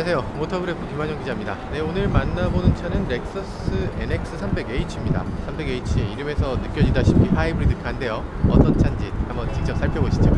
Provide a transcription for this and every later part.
안녕하세요. 모터그래프 김환영 기자입니다. 네, 오늘 만나보는 차는 렉서스 NX 300H입니다. 300H의 이름에서 느껴지다시피 하이브리드 카인데요. 어떤 차인지 한번 직접 살펴보시죠.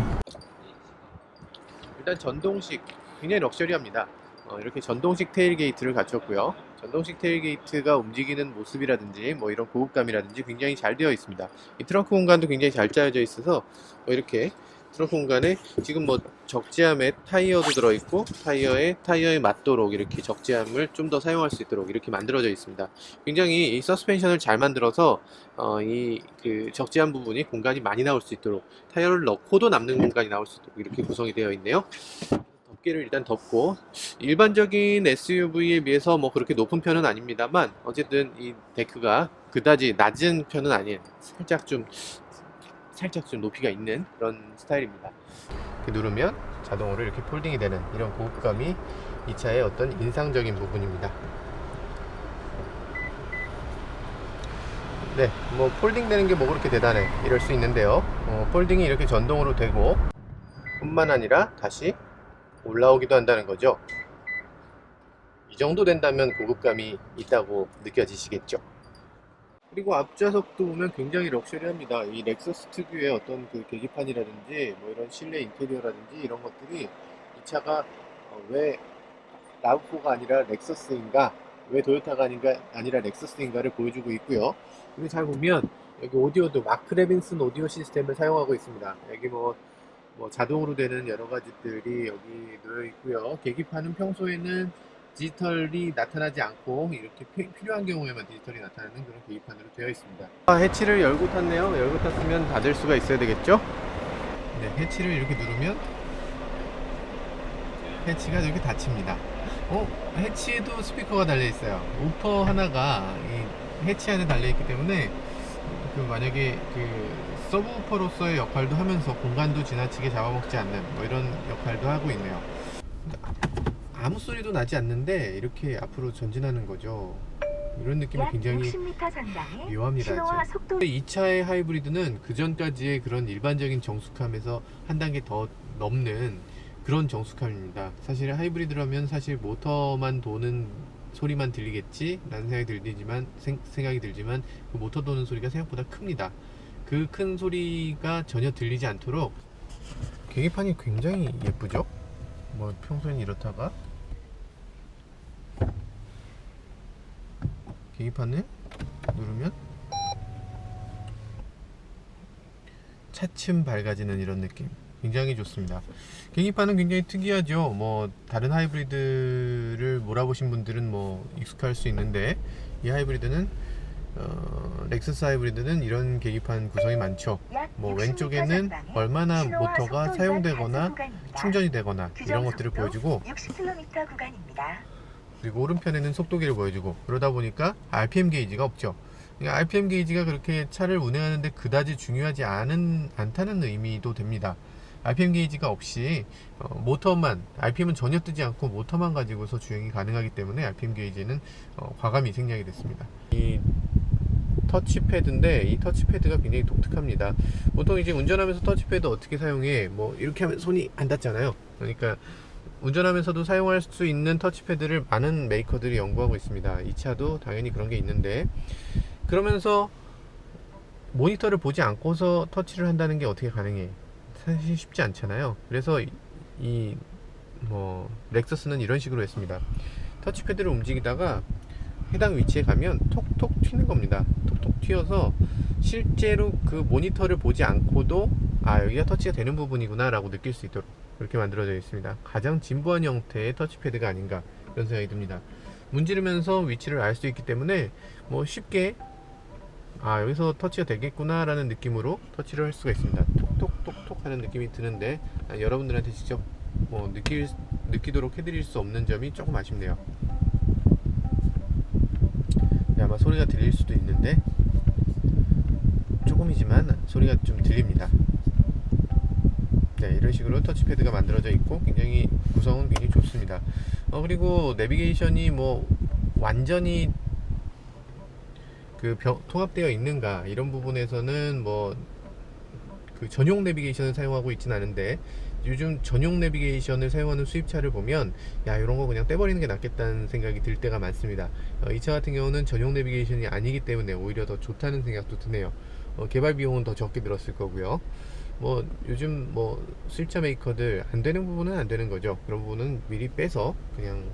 일단 전동식, 굉장히 럭셔리합니다. 어, 이렇게 전동식 테일게이트를 갖췄고요. 전동식 테일게이트가 움직이는 모습이라든지 뭐 이런 고급감이라든지 굉장히 잘 되어 있습니다. 이 트렁크 공간도 굉장히 잘 짜여져 있어서 뭐 이렇게 트렁크 공간에 지금 뭐 적재함에 타이어도 들어있고 타이어에 타이어에 맞도록 이렇게 적재함을 좀 더 사용할 수 있도록 이렇게 만들어져 있습니다. 굉장히 이 서스펜션을 잘 만들어서 어, 이그 적재함 부분이 공간이 많이 나올 수 있도록 타이어를 넣고도 남는 공간이 나올 수 있도록 이렇게 구성이 되어 있네요. 덮개를 일단 덮고 일반적인 SUV에 비해서 뭐 그렇게 높은 편은 아닙니다만 어쨌든 이 데크가 그다지 낮은 편은 아니에요. 살짝 좀 살짝 좀 높이가 있는 그런 스타일입니다. 누르면 자동으로 이렇게 폴딩이 되는 이런 고급감이 이 차의 어떤 인상적인 부분입니다. 네, 뭐 폴딩 되는 게 뭐 그렇게 대단해 이럴 수 있는데요. 어, 폴딩이 이렇게 전동으로 되고 뿐만 아니라 다시 올라오기도 한다는 거죠. 이 정도 된다면 고급감이 있다고 느껴지시겠죠. 그리고 앞좌석도 보면 굉장히 럭셔리합니다. 이 렉서스 특유의 어떤 그 계기판이라든지 뭐 이런 실내 인테리어라든지 이런 것들이 이 차가 어, 왜 라브4가 아니라 렉서스인가, 왜 도요타가 아닌가, 아니라 렉서스인가를 보여주고 있고요. 그리고 잘 보면 여기 오디오도 마크 레빈슨 오디오 시스템을 사용하고 있습니다. 여기 뭐, 뭐 자동으로 되는 여러 가지들이 여기 놓여 있고요. 계기판은 평소에는 디지털이 나타나지 않고 이렇게 피- 필요한 경우에만 디지털이 나타나는 그런 계기판으로 되어 있습니다. 아, 해치를 열고 탔네요. 열고 탔으면 닫을 수가 있어야 되겠죠? 네, 해치를 이렇게 누르면 해치가 이렇게 닫힙니다. 어, 해치에도 스피커가 달려 있어요. 우퍼 하나가 이 해치 안에 달려 있기 때문에 그 만약에 그 서브 우퍼로서의 역할도 하면서 공간도 지나치게 잡아먹지 않는 뭐 이런 역할도 하고 있네요. 아무 소리도 나지 않는데 이렇게 앞으로 전진하는 거죠. 이런 느낌이 약 굉장히 60m 전방에 묘합니다. 속도 이 차의 하이브리드는 그 전까지의 그런 일반적인 정숙함에서 한 단계 더 넘는 그런 정숙함입니다. 사실 하이브리드라면 사실 모터만 도는 소리만 들리겠지 라는 생각이 들지만 생, 생각이 들지만 그 모터 도는 소리가 생각보다 큽니다. 그 큰 소리가 전혀 들리지 않도록 계기판이 굉장히 예쁘죠? 뭐 평소엔 이렇다가 계기판을 누르면 차츰 밝아지는 이런 느낌. 굉장히 좋습니다. 계기판은 굉장히 특이하죠. 뭐 다른 하이브리드를 몰아보신 분들은 뭐 익숙할 수 있는데 이 하이브리드는 어, 렉서스 하이브리드는 이런 계기판 구성이 많죠. 약뭐 60m 왼쪽에는 얼마나 모터가 사용되거나. 충전이 되거나 이런 것들을 보여주고 그리고 오른편에는 속도계를 보여주고 그러다 보니까 RPM 게이지가 없죠. 그러니까 RPM 게이지가 그렇게 차를 운행하는데 그다지 중요하지 않은 않다는 의미도 됩니다. RPM 게이지가 없이 어, 모터만 RPM은 전혀 뜨지 않고 모터만 가지고서 주행이 가능하기 때문에 RPM 게이지는 어, 과감히 생략이 됐습니다. 이 터치패드인데 이 터치패드가 굉장히 독특합니다. 보통 이제 운전하면서 터치패드 어떻게 사용해? 뭐 이렇게 하면 손이 안 닿잖아요. 그러니까 운전하면서도 사용할 수 있는 터치패드를 많은 메이커들이 연구하고 있습니다. 이 차도 당연히 그런 게 있는데 그러면서 모니터를 보지 않고서 터치를 한다는 게 어떻게 가능해? 사실 쉽지 않잖아요. 그래서 이 뭐 렉서스는 이런 식으로 했습니다. 터치패드를 움직이다가 해당 위치에 가면 톡톡 튀는 겁니다. 톡톡 튀어서 실제로 그 모니터를 보지 않고도 아 여기가 터치가 되는 부분이구나 라고 느낄 수 있도록 그렇게 만들어져 있습니다. 가장 진부한 형태의 터치패드가 아닌가 이런 생각이 듭니다. 문지르면서 위치를 알 수 있기 때문에 뭐 쉽게 아 여기서 터치가 되겠구나 라는 느낌으로 터치를 할 수가 있습니다. 톡톡톡톡 하는 느낌이 드는데 아, 여러분들한테 직접 뭐 느낄 느끼도록 해드릴 수 없는 점이 조금 아쉽네요. 네, 아마 소리가 들릴 수도 있는데 조금이지만 소리가 좀 들립니다. 네, 이런 식으로 터치패드가 만들어져 있고 굉장히 구성은 굉장히 좋습니다. 어, 그리고 내비게이션이 뭐 완전히 그 병- 통합되어 있는가 이런 부분에서는 뭐 그 전용 내비게이션을 사용하고 있진 않은데 요즘 전용 내비게이션을 사용하는 수입차를 보면 야 이런 거 그냥 떼버리는 게 낫겠다는 생각이 들 때가 많습니다. 어, 이차 같은 경우는 전용 내비게이션이 아니기 때문에 오히려 더 좋다는 생각도 드네요. 어, 개발 비용은 더 적게 들었을 거고요. 뭐 요즘 뭐 수입차 메이커들 안 되는 부분은 안 되는 거죠. 그런 부분은 미리 빼서 그냥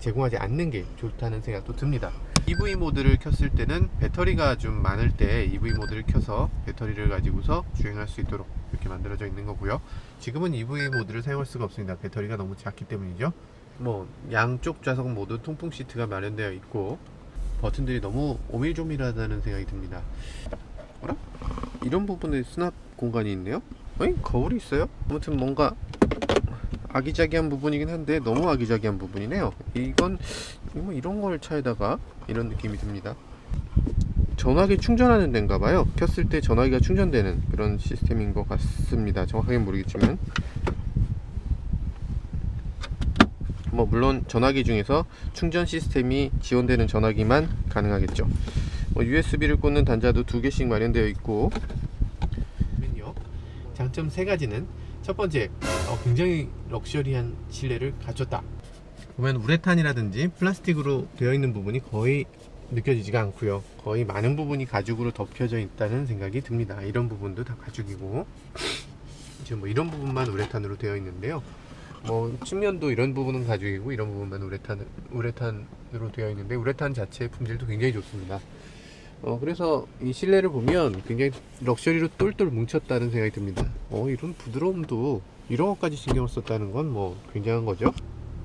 제공하지 않는 게 좋다는 생각도 듭니다. EV 모드를 켰을 때는 배터리가 좀 많을 때 EV 모드를 켜서 배터리를 가지고서 주행할 수 있도록 이렇게 만들어져 있는 거고요. 지금은 EV 모드를 사용할 수가 없습니다. 배터리가 너무 작기 때문이죠. 뭐 양쪽 좌석 모두 통풍 시트가 마련되어 있고 버튼들이 너무 오밀조밀하다는 생각이 듭니다. 어라? 이런 부분에 수납 공간이 있네요? 어이? 거울이 있어요? 아무튼 뭔가 아기자기한 부분이긴 한데 너무 아기자기한 부분이네요. 이건 뭐 이런 걸 차에다가 이런 느낌이 듭니다. 전화기 충전하는 데인가 봐요. 켰을 때 전화기가 충전되는 그런 시스템인 것 같습니다. 정확하게 모르겠지만 뭐 물론 전화기 중에서 충전 시스템이 지원되는 전화기만 가능하겠죠. 뭐 USB를 꽂는 단자도 두 개씩 마련되어 있고. 장점 세 가지는 첫 번째 어, 굉장히 럭셔리한 실내를 갖췄다. 보면 우레탄이라든지 플라스틱으로 되어 있는 부분이 거의 느껴지지가 않고요. 거의 많은 부분이 가죽으로 덮여져 있다는 생각이 듭니다. 이런 부분도 다 가죽이고 지금 뭐 이런 부분만 우레탄으로 되어 있는데요. 뭐 측면도 이런 부분은 가죽이고 이런 부분만 우레탄 우레탄으로 되어 있는데 우레탄 자체의 품질도 굉장히 좋습니다. 어 그래서 이 실내를 보면 굉장히 럭셔리로 똘똘 뭉쳤다는 생각이 듭니다. 어 이런 부드러움도 이런 것까지 신경을 썼다는 건 뭐 굉장한 거죠.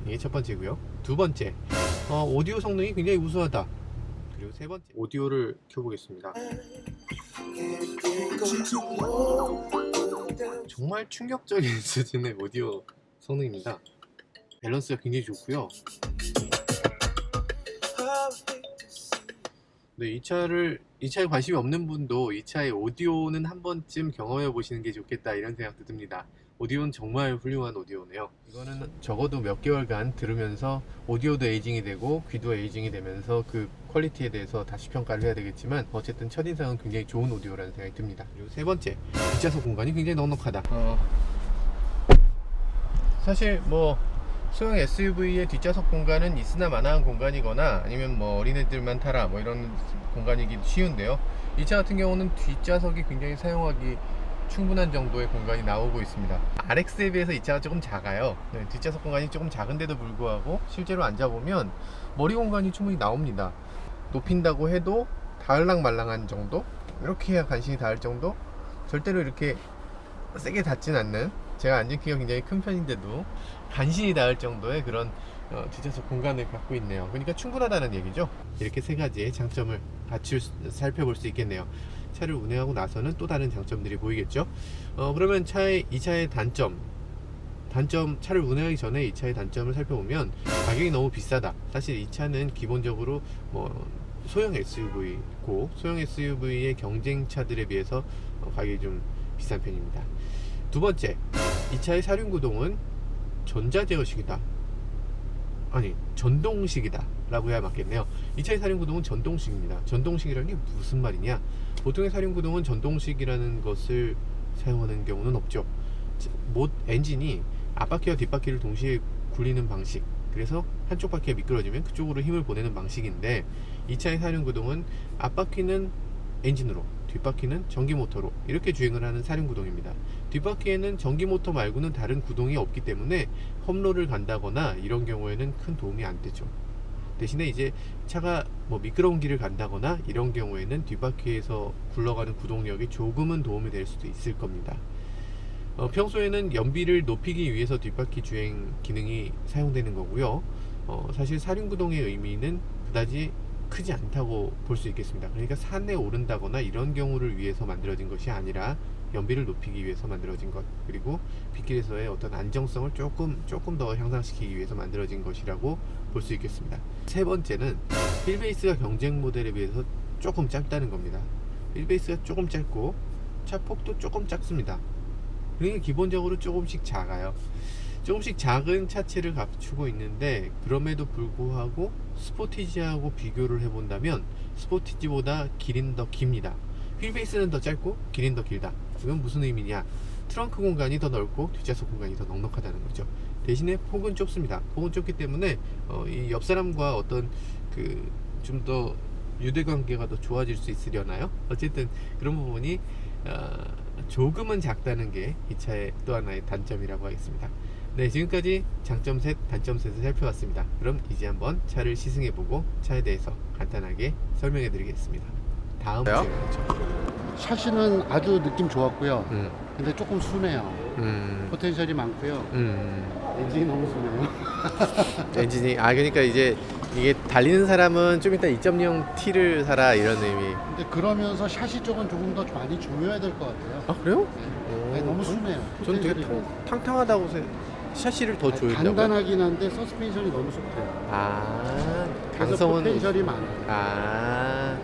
이게 첫 번째고요. 두 번째 어, 오디오 성능이 굉장히 우수하다. 그리고 세 번째 오디오를 켜보겠습니다. 정말 충격적인 수준의 오디오 성능입니다. 밸런스가 굉장히 좋고요. 네, 이 차를 이 차에 관심이 없는 분도 이 차의 오디오는 한 번쯤 경험해 보시는 게 좋겠다 이런 생각도 듭니다. 오디오는 정말 훌륭한 오디오네요. 이거는 적어도 몇 개월간 들으면서 오디오도 에이징이 되고 귀도 에이징이 되면서 그 퀄리티에 대해서 다시 평가를 해야 되겠지만 어쨌든 첫인상은 굉장히 좋은 오디오라는 생각이 듭니다. 그리고 세 번째, 뒷좌석 공간이 굉장히 넉넉하다. 어, 사실 뭐 소형 SUV의 뒷좌석 공간은 있으나 마나한 공간이거나 아니면 뭐 어린애들만 타라 뭐 이런 공간이기 쉬운데요. 이 차 같은 경우는 뒷좌석이 굉장히 사용하기 충분한 정도의 공간이 나오고 있습니다. RX에 비해서 이 차가 조금 작아요. 네, 뒷좌석 공간이 조금 작은데도 불구하고 실제로 앉아보면 머리 공간이 충분히 나옵니다. 높인다고 해도 닿을랑 말랑한 정도? 이렇게 해야 간신히 닿을 정도? 절대로 이렇게 세게 닿진 않는 제가 앉은 키가 굉장히 큰 편인데도 간신히 닿을 정도의 그런 어, 뒷좌석 공간을 갖고 있네요. 그러니까 충분하다는 얘기죠. 이렇게 세 가지의 장점을 같이 살펴볼 수 있겠네요. 차를 운행하고 나서는 또 다른 장점들이 보이겠죠. 어, 그러면 차의 이 차의 단점, 단점 차를 운행하기 전에 이 차의 단점을 살펴보면 가격이 너무 비싸다. 사실 이 차는 기본적으로 뭐 소형 SUV고 소형 SUV의 경쟁차들에 비해서 어, 가격이 좀 비싼 편입니다. 두 번째, 이 차의 사륜 구동은 전자 제어식이다. 아니 전동식이다. 라고 해야 맞겠네요. 이 차의 사륜구동은 전동식입니다. 전동식이라는 게 무슨 말이냐? 보통의 사륜구동은 전동식이라는 것을 사용하는 경우는 없죠. 못 엔진이 앞바퀴와 뒷바퀴를 동시에 굴리는 방식 그래서 한쪽 바퀴가 미끄러지면 그쪽으로 힘을 보내는 방식인데 이 차의 사륜구동은 앞바퀴는 엔진으로 뒷바퀴는 전기 모터로 이렇게 주행을 하는 사륜 구동입니다. 뒷바퀴에는 전기 모터 말고는 다른 구동이 없기 때문에 험로를 간다거나 이런 경우에는 큰 도움이 안 되죠. 대신에 이제 차가 뭐 미끄러운 길을 간다거나 이런 경우에는 뒷바퀴에서 굴러가는 구동력이 조금은 도움이 될 수도 있을 겁니다. 어, 평소에는 연비를 높이기 위해서 뒷바퀴 주행 기능이 사용되는 거고요. 어, 사실 사륜구동의 의미는 그다지 크지 않다고 볼 수 있겠습니다. 그러니까 산에 오른다거나 이런 경우를 위해서 만들어진 것이 아니라 연비를 높이기 위해서 만들어진 것 그리고 빗길에서의 어떤 안정성을 조금 조금 더 향상시키기 위해서 만들어진 것이라고 볼 수 있겠습니다. 세 번째는 휠베이스가 경쟁 모델에 비해서 조금 짧다는 겁니다. 휠베이스가 조금 짧고 차 폭도 조금 작습니다. 그러니까 기본적으로 조금씩 작아요. 조금씩 작은 차체를 갖추고 있는데 그럼에도 불구하고 스포티지하고 비교를 해본다면 스포티지보다 길이는 더 깁니다. 휠베이스는 더 짧고 길이는 더 길다. 이건 무슨 의미냐? 트렁크 공간이 더 넓고 뒷좌석 공간이 더 넉넉하다는 거죠. 대신에 폭은 좁습니다. 폭은 좁기 때문에 어, 이 옆 사람과 어떤 그 좀 더 유대 관계가 더 좋아질 수 있으려나요? 어쨌든 그런 부분이 어, 조금은 작다는 게 이 차의 또 하나의 단점이라고 하겠습니다. 네, 지금까지 장점 셋, 단점 셋을 살펴봤습니다. 그럼 이제 한번 차를 시승해 보고 차에 대해서 간단하게 설명해 드리겠습니다. 다음 왜요? 시간이죠. 샤시는 아주 느낌 좋았고요. 음, 근데 조금 순해요. 음, 포텐셜이 많고요. 음. 엔진이 너무 순해요. 엔진이 아 그러니까 이제 이게 달리는 사람은 좀 이따 2.0T를 사라 이런 의미. 근데 그러면서 샤시 쪽은 조금 더 많이 조여야 될 것 같아요. 아 그래요? 네. 아니, 너무 순해요. 전 되게 탕, 탕탕하다고 생. 샤시를 더 아니, 조인다고. 간단하긴 한데 서스펜션이 너무 속해요. 아 그래서 강성은 포텐셜이 많아요. 아